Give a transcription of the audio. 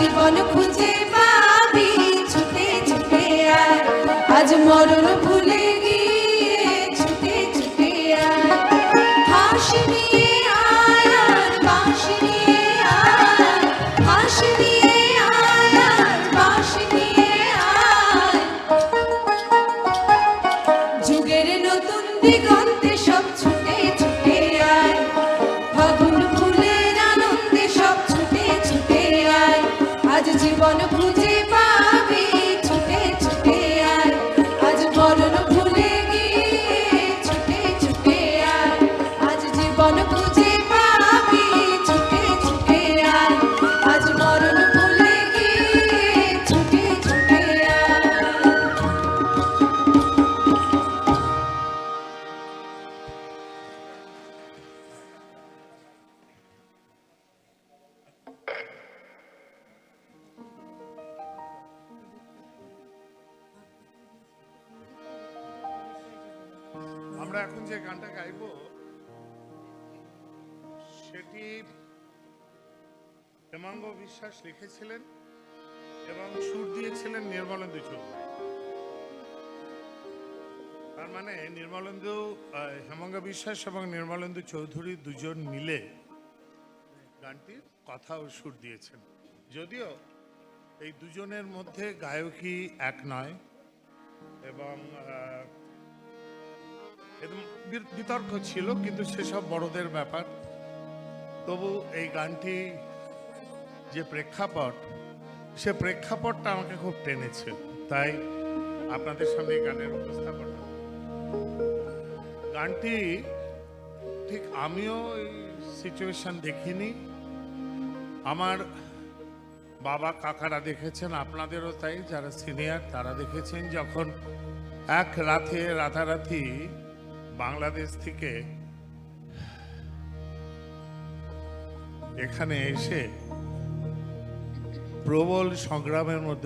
জীবন খুঁজে পাবি, ছুটে ছুটে আয়। আজ মরণ ভুলে গিয়ে ছুটে ছুটে আয়। হাসি নিয়ে আয় আর বাঁশি নিয়ে আয়। হাসি নিয়ে আয় আর বাঁশি নিয়ে আয়। যুগের নতুন দিগন্তে আমরা এখন যে গানটা গাইবো, সেটি হেমাঙ্গ বিশ্বাস লিখেছিলেন এবং সুর দিয়েছিলেন নির্মলেন্দু চৌধুরী তার মানে নির্মলেন্দু হেমাঙ্গ বিশ্বাস এবং নির্মলেন্দু চৌধুরী দুজন মিলে গানটির কথা ও সুর দিয়েছেন। যদিও এই দুজনের মধ্যে গায়কই এক নয় এবং বিতর্ক ছিল, কিন্তু সেসব বড়দের ব্যাপার। তবু এই গানটি যে প্রেক্ষাপট, সে প্রেক্ষাপটটা আমাকে খুব টেনেছে। তাই আপনাদের সামনে গানের উপস্থাপনা। গানটি ঠিক আমিও এই সিচুয়েশন দেখিনি। আমার বাবা কাকারা দেখেছেন, আপনাদেরও তাই, যারা সিনিয়র তারা দেখেছেন, যখন এক রাতে রাতারাতি বাংলাদেশ থেকে এখানে এসে প্রবল সংগ্রামের মধ্যে